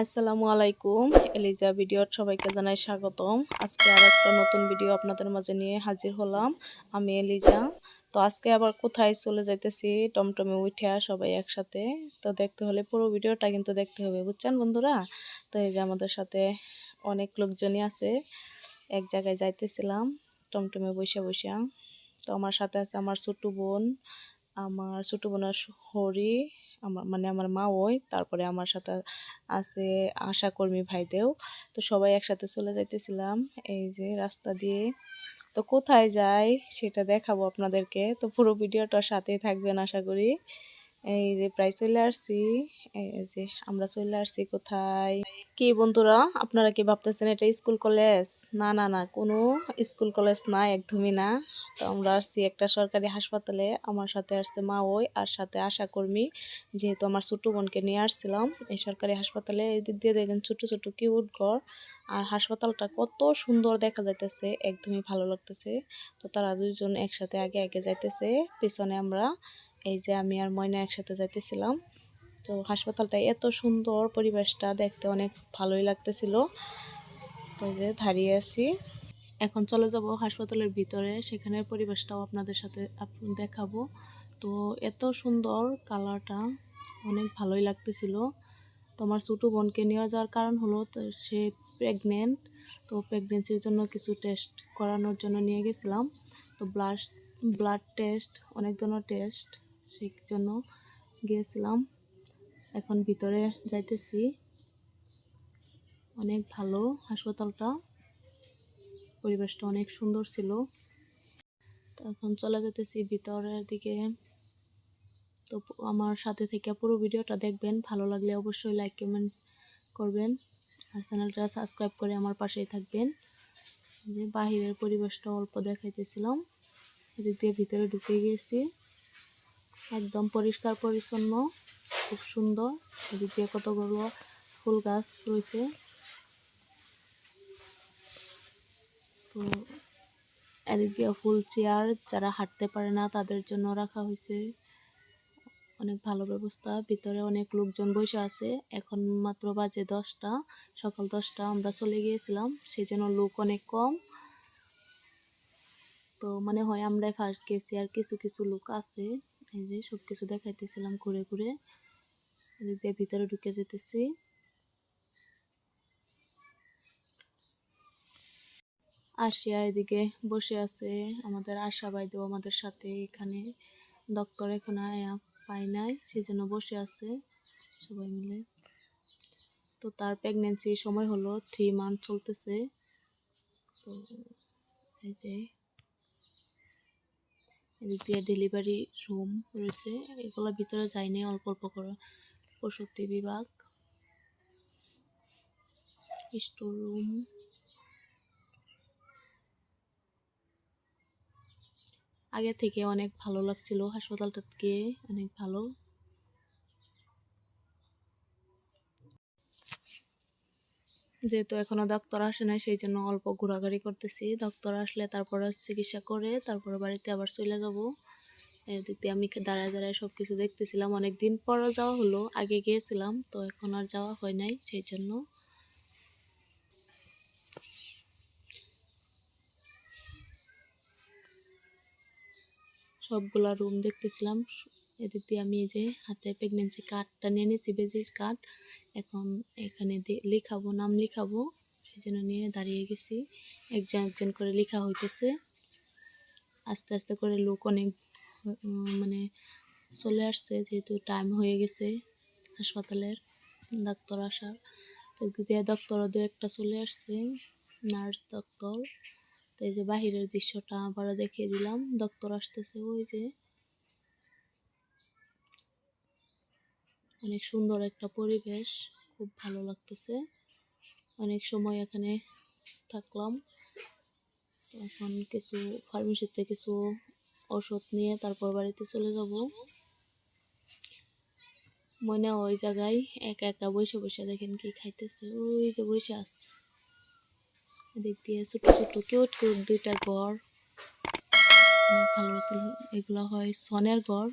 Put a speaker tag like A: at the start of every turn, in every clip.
A: আসসালামু আলাইকুম। এলিজা ভিডিওর সবাইকে জানাই স্বাগতম। আজকে আর একটা নতুন ভিডিও আপনাদের মাঝে নিয়ে হাজির হলাম। আমি এলিজা। তো আজকে আবার কোথায় চলে যাইতেছি? টমটমে উঠে সবাই একসাথে। তো দেখতে হলে পুরো ভিডিওটা কিন্তু দেখতে হবে, বুঝছেন বন্ধুরা? তো এই যে আমাদের সাথে অনেক লোকজনই আছে। এক জায়গায় যাইতেছিলাম, টমটমে বসে বসে তো আমার সাথে আছে আমার ছোটো বোন, আমার ছোটো বোনের হরি আমার মানে আমার মা ওই, তারপরে আমার সাথে আছে আশাকর্মী ভাইদেও। তো সবাই একসাথে চলে যাইতেছিলাম এই যে রাস্তা দিয়ে। তো কোথায় যাই সেটা দেখাবো আপনাদেরকে। তো পুরো ভিডিওটার সাথেই থাকবেন আশা করি। এই যে প্রায় চলে আসছি, এই যে আমরা চলে আসছি কোথায়? কি বন্ধুরা, আপনারা কি ভাবতেছেন এটা স্কুল কলেজ? না না না, কোনো স্কুল কলেজ না একদমই না। তো আমরা আসছি একটা সরকারি হাসপাতালে, আমার সাথে আসছে মা ওই আর সাথে আশা কর্মী, যেহেতু আমার ছোটো বোনকে নিয়ে আসছিলাম। এই সরকারি হাসপাতালে এই দিক দিয়ে দেখেন ছোটো ছোটো, কিউট ঘর। আর হাসপাতালটা কত সুন্দর দেখা যাইতেছে, একদমই ভালো লাগতেছে। তো তারা দুজন একসাথে আগে আগে যাইতেছে, পিছনে আমরা এই যে আমি আর ময়না একসাথে যাইতেছিলাম। তো হাসপাতালটা এত সুন্দর, পরিবেশটা দেখতে অনেক ভালোই লাগতেছিল। তো যে দাঁড়িয়ে আছি। এখন চলে যাব হাসপাতালের ভিতরে, সেখানের পরিবেশটাও আপনাদের সাথে দেখাবো। তো এত সুন্দর কালারটা, অনেক ভালোই লাগতেছিল। তোমার ছোটো বোনকে নিয়ে যাওয়ার কারণ হলো সে প্রেগনেন্ট তো প্রেগনেন্সির জন্য কিছু টেস্ট করানোর জন্য নিয়ে গেছিলাম। তো ব্লাড ব্লাড টেস্ট অনেক ধরনের টেস্ট সেই জন্য গিয়েছিলাম। এখন ভিতরে যাইতেছি। অনেক ভালো হাসপাতালটা। পরিবেশটা অনেক সুন্দর ছিল। এখন চলে যেতেছি ভিতরের দিকে। তো আমার সাথে থেকে পুরো ভিডিওটা দেখবেন। ভালো লাগলে অবশ্যই লাইক কমেন্ট করবেন। আর চ্যানেলটা সাবস্ক্রাইব করে আমার পাশেই থাকবেন। যে বাহিরের পরিবেশটা অল্প দেখাইতেছিলাম। এদিক দিয়ে ভিতরে ঢুকে গিয়েছি। একদম পরিষ্কার পরিচ্ছন্ন, খুব সুন্দর। এদিকে কতগুলো ফুল গাছ রয়েছে। তো এদিক ফুল চেয়ার, যারা হাঁটতে পারে না তাদের জন্য রাখা হয়েছে। অনেক ভালো ব্যবস্থা। ভিতরে অনেক লোকজন বসে আছে। এখন মাত্র বাজে দশটা, সকাল দশটা আমরা চলে গিয়েছিলাম সেই জন্য লোক অনেক কম। তো মনে হয় আমরাই ফার্স্ট গেছি, আর কিছু কিছু লোক আছে। এই যে সব কিছু দেখাইতেছিলাম ঘুরে ঘুরে। ভিতরে ঢুকে যেতেছি। আসিয়া এদিকে বসে আছে, আমাদের আশা বাইদেও আমাদের সাথে এখানে। ডক্টর এখন আয়া পাই নাই সেই জন্য বসে আছে সবাই মিলে। তো তার প্রেগনেন্সি সময় হলো থ্রি মান্থ চলতেছে। তো এই যে এদিক দিয়ে ডেলিভারি রুম রয়েছে। এগুলো ভিতরে যায়নি অল্প অল্প করে প্রসূতি বিভাগ স্টোর রুম আগে থেকে অনেক ভালো লাগছিল, হাসপাতালটা গিয়ে অনেক ভালো। যেহেতু এখনও ডাক্তার আসে নাই সেই জন্য অল্প ঘোরাঘুরি করতেছি। ডাক্তার আসলে তারপরে চিকিৎসা করে, তারপরে বাড়িতে আবার চলে যাব। এদিকে আমি দাঁড়ায় দাঁড়ায় সব কিছু দেখতেছিলাম। অনেক দিন পর যাওয়া হলো, আগে গিয়েছিলাম, তো এখন আর যাওয়া হয় নাই সেই জন্য সবগুলা রুম দেখতেছিলাম এদিক দিয়ে আমি এই যে হাতে প্রেগনেন্সি কার্ডটা নিয়ে নিয়েছি বেজির কার্ড এখন এখানে লিখাবো, নাম লিখাবো, সেই জন্য নিয়ে দাঁড়িয়ে গেছি। একজন একজন করে লেখা হইতেছে। আস্তে আস্তে করে লোক অনেক মানে চলে আসছে, যেহেতু টাইম হয়ে গেছে হাসপাতালের, ডাক্তার আসার। তো দিয়ে ডাক্তারও দু একটা চলে আসছে, নার্স ডক্টর তো এই যে বাহিরের দৃশ্যটা আবারও দেখিয়ে দিলাম। ডক্টর আসতেছে, ওই যে অনেক সুন্দর একটা পরিবেশ, খুব ভালো লাগতেছে। অনেক সময় এখানে থাকলাম। এখন কিছু ফার্মেসিতে কিছু ওষুধ নিয়ে তারপর বাড়িতে চলে যাব। মনে ওই জায়গায় একা একা বসে বসে দেখেন কি খাইতেছে। ওই যে বসে আসছে। এদিক দিয়ে ছোট ছোট কিউট কিউট দুইটা ঘর। ভালো এগুলো হয়। সনের ঘর।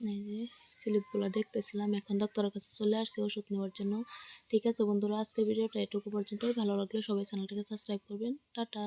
A: এই যে স্লিপগুলো দেখতেছিলাম, এখন ডাক্তারের কাছে চলে আসছি ওষুধ নেওয়ার জন্য। ঠিক আছে বন্ধুরা, আজকের ভিডিওটা এটুকু পর্যন্তই। ভালো লাগলে সবাই চ্যানেলটাকে সাবস্ক্রাইব করবেন। টাটা।